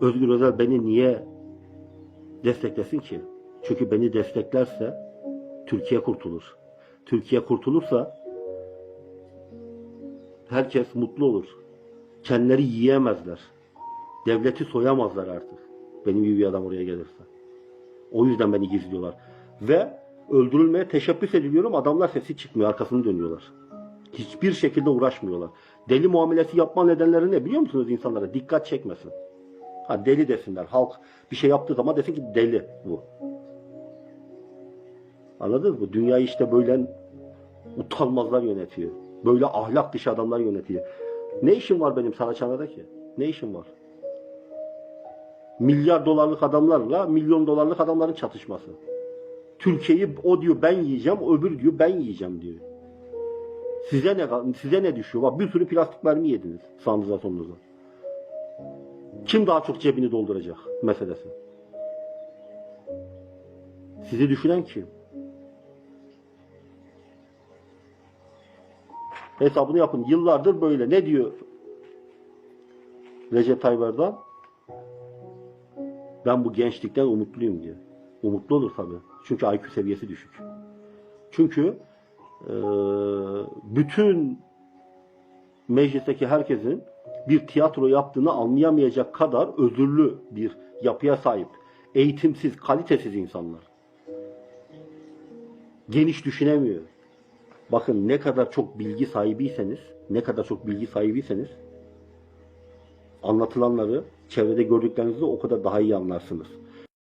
Özgür Özel beni niye desteklesin ki? Çünkü beni desteklerse Türkiye kurtulur. Türkiye kurtulursa herkes mutlu olur. Kendileri yiyemezler. Devleti soyamazlar artık. Benim gibi bir adam oraya gelirse. O yüzden beni gizliyorlar. Ve öldürülmeye teşebbüs ediliyorum. Adamlar sesi çıkmıyor. Arkasını dönüyorlar. Hiçbir şekilde uğraşmıyorlar. Deli muamelesi yapma nedenleri ne biliyor musunuz insanlara? Dikkat çekmesin. Ha deli desinler. Halk bir şey yaptığı zaman desin ki deli bu. Anladınız mı? Dünyayı işte böyle utanmazlar yönetiyor. Böyle ahlak dışı adamlar yönetiyor. Ne işim var benim Saraçhane'de ki? Ne işim var? Milyar dolarlık adamlarla milyon dolarlık adamların çatışması. Türkiye'yi o diyor ben yiyeceğim, öbür diyor ben yiyeceğim diyor. Size ne size ne düşüyor? Bak bir sürü plastik mermi yediniz sağınıza solunuza. Kim daha çok cebini dolduracak meselesi. Sizi düşünen kim? Hesabını yapın. Yıllardır böyle. Ne diyor Recep Tayyip Erdoğan? Ben bu gençlikten umutluyum diyor. Umutlu olur tabii. Çünkü IQ seviyesi düşük. Çünkü eee, bütün meclisteki herkesin bir tiyatro yaptığını anlayamayacak kadar özürlü bir yapıya sahip. Eğitimsiz, kalitesiz insanlar. Geniş düşünemiyor. Bakın ne kadar çok bilgi sahibiyseniz, ne kadar çok bilgi sahibiyseniz anlatılanları çevrede gördüklerinizi o kadar daha iyi anlarsınız.